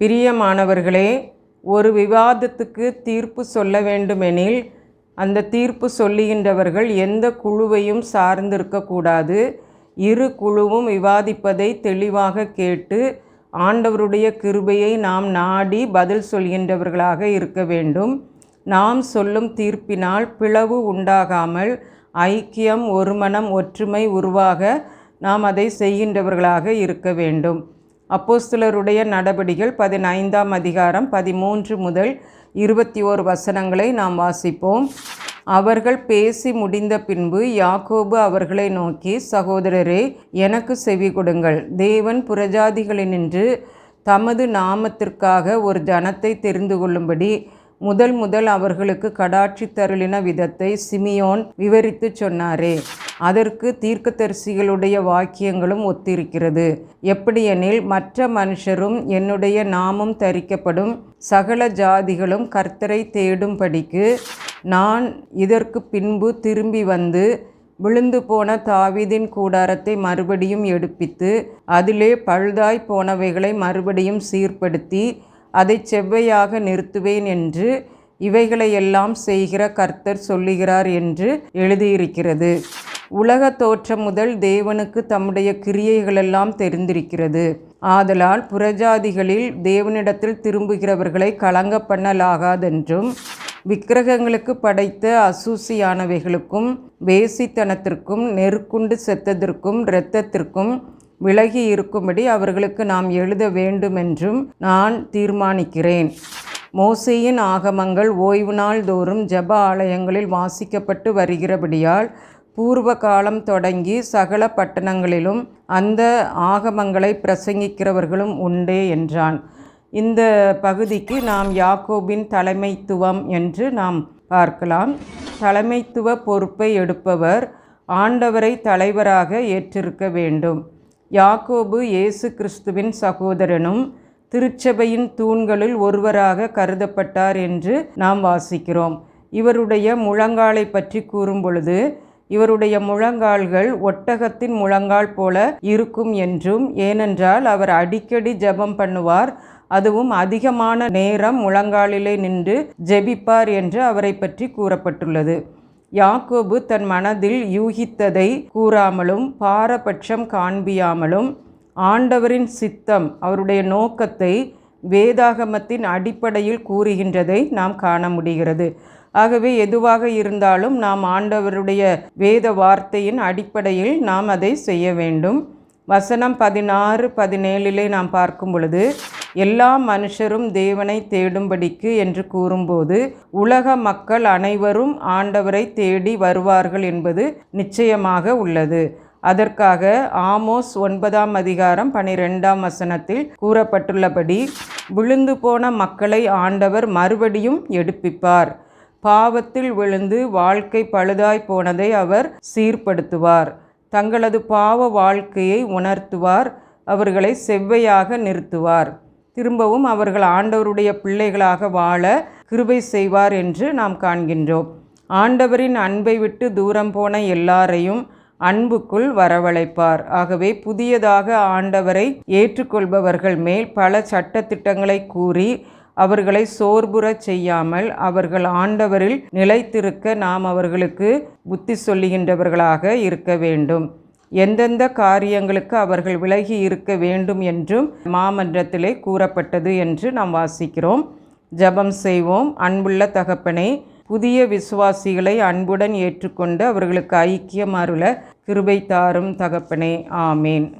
பிரியமானவர்களே ஒரு விவாதத்துக்கு தீர்ப்பு சொல்ல வேண்டுமெனில் அந்த தீர்ப்பு சொல்லுகின்றவர்கள் எந்த குழுவையும் சார்ந்திருக்கக்கூடாது. இரு குழுவும் விவாதிப்பதை தெளிவாக கேட்டு ஆண்டவருடைய கிருபையை நாம் நாடி பதில் சொல்கின்றவர்களாக இருக்க வேண்டும். நாம் சொல்லும் தீர்ப்பினால் பிளவு உண்டாகாமல் ஐக்கியம் ஒருமனம் ஒற்றுமை உருவாக நாம் அதை செய்கின்றவர்களாக இருக்க வேண்டும். அப்போஸ்தலருடைய நடபடிகள் பதினைந்தாம் அதிகாரம் பதிமூன்று முதல் இருபத்தி ஓரு வசனங்களை நாம் வாசிப்போம். அவர்கள் பேசி முடிந்த பின்பு யாக்கோபு அவர்களை நோக்கி சகோதரரே எனக்கு செவி கொடுங்கள். தேவன் புறஜாதிகளினின்று தமது நாமத்திற்காக ஒரு ஜனத்தை தெரிந்து கொள்ளும்படி முதல் முதல் அவர்களுக்கு கடாட்சி தருளின விதத்தை சிமியோன் விவரித்து சொன்னாரே. அதற்கு தீர்க்கதரிசிகளுடைய வாக்கியங்களும் ஒத்திருக்கிறது. எப்படியெனில் மற்ற மனுஷரும் என்னுடைய நாமம் தரிக்கப்படும் சகல ஜாதிகளும் கர்த்தரை தேடும்படிக்கு நான் இதற்கு பின்பு திரும்பி வந்து விழுந்து போன தாவீதின் கூடாரத்தை மறுபடியும் எடுப்பித்து அதிலே பழுதாய் போனவைகளை மறுபடியும் சீர்படுத்தி அதை செவ்வையாக நிறுத்துவேன் என்று இவைகளையெல்லாம் செய்கிற கர்த்தர் சொல்லுகிறார் என்று எழுதியிருக்கிறது. உலக தோற்றம் முதல் தேவனுக்கு தம்முடைய கிரியைகளெல்லாம் தெரிந்திருக்கிறது. ஆதலால் புறஜாதிகளில் தேவனிடத்தில் திரும்புகிறவர்களை கலங்க பண்ணலாகாதென்றும் விக்கிரகங்களுக்கு படைத்த அசூசியானவைகளுக்கும் வேசித்தனத்திற்கும் நெருக்குண்டு செத்ததற்கும் இரத்தத்திற்கும் விலகி இருக்கும்படி அவர்களுக்கு நாம் எழுத வேண்டுமென்றும் நான் தீர்மானிக்கிறேன். மோசேயின் ஆகமங்கள் ஓய்வு நாள் தோறும் ஜப ஆலயங்களில் வாசிக்கப்பட்டு வருகிறபடியால் பூர்வ காலம் தொடங்கி சகல பட்டணங்களிலும் அந்த ஆகமங்களை பிரசங்கிக்கிறவர்களும் உண்டே என்றான். இந்த பகுதிக்கு நாம் யாக்கோபின் தலைமைத்துவம் என்று நாம் பார்க்கலாம். தலைமைத்துவ பொறுப்பை எடுப்பவர் ஆண்டவரை தலைவராக ஏற்றிருக்க வேண்டும். யாக்கோபு இயேசு கிறிஸ்துவின் சகோதரனும் திருச்சபையின் தூண்களில் ஒருவராக கருதப்பட்டார் என்று நாம் வாசிக்கிறோம். இவருடைய முழங்காலை பற்றி கூறும் பொழுது இவருடைய முழங்கால்கள் ஒட்டகத்தின் முழங்கால் போல இருக்கும் என்றும் ஏனென்றால் அவர் அடிக்கடி ஜெபம் பண்ணுவார். அதுவும் அதிகமான நேரம் முழங்காலிலே நின்று ஜெபிப்பார் என்று அவரை பற்றி கூறப்பட்டுள்ளது. யாக்கோபு தன் மனதில் யூகித்ததை கூறாமலும் பாரபட்சம் காண்பியாமலும் ஆண்டவரின் சித்தம் அவருடைய நோக்கத்தை வேதாகமத்தின் அடிப்படையில் கூறுகின்றதை நாம் காண முடிகிறது. ஆகவே எதுவாக இருந்தாலும் நாம் ஆண்டவருடைய வேத வார்த்தையின் அடிப்படையில் நாம் அதை செய்ய வேண்டும். வசனம் பதினாறு பதினேழிலே நாம் பார்க்கும் பொழுது எல்லா மனுஷரும் தேவனை தேடும்படிக்கு என்று கூறும்போது உலக மக்கள் அனைவரும் ஆண்டவரை தேடி வருவார்கள் என்பது நிச்சயமாக உள்ளது. அதற்காக ஆமோஸ் ஒன்பதாம் அதிகாரம் பனிரெண்டாம் வசனத்தில் கூறப்பட்டுள்ளபடி விழுந்து போன மக்களை ஆண்டவர் மறுபடியும் எடுப்பிப்பார். பாவத்தில் விழுந்து வாழ்க்கை பழுதாய் போனதை அவர் சீர்படுத்துவார். தங்களது பாவ வாழ்க்கையை உணர்த்துவார். அவர்களை செவ்வையாக நிறுத்துவார். திரும்பவும் அவர்கள் ஆண்டவருடைய பிள்ளைகளாக வாழ கிருபை செய்வார் என்று நாம் காண்கின்றோம். ஆண்டவரின் அன்பை விட்டு தூரம் போன எல்லாரையும் அன்புக்குள் வரவழைப்பார். ஆகவே புதியதாக ஆண்டவரை ஏற்றுக்கொள்பவர்கள் மேல் பல சட்டத்திட்டங்களை கூறி அவர்களை சோர்புறச் செய்யாமல் அவர்கள் ஆண்டவரில் நிலைத்திருக்க நாம் அவர்களுக்கு புத்தி சொல்லுகின்றவர்களாக இருக்க வேண்டும். எந்தெந்த காரியங்களுக்கு அவர்கள் விலகி இருக்க வேண்டும் என்றும் மாமன்றத்திலே கூறப்பட்டது என்று நாம் வாசிக்கிறோம். ஜபம் செய்வோம். அன்புள்ள தகப்பனை புதிய விசுவாசிகளை அன்புடன் ஏற்றுக்கொண்டு அவர்களுக்கு ஐக்கியம் அருள கிருபை தாரும் தகப்பனே. ஆமேன்.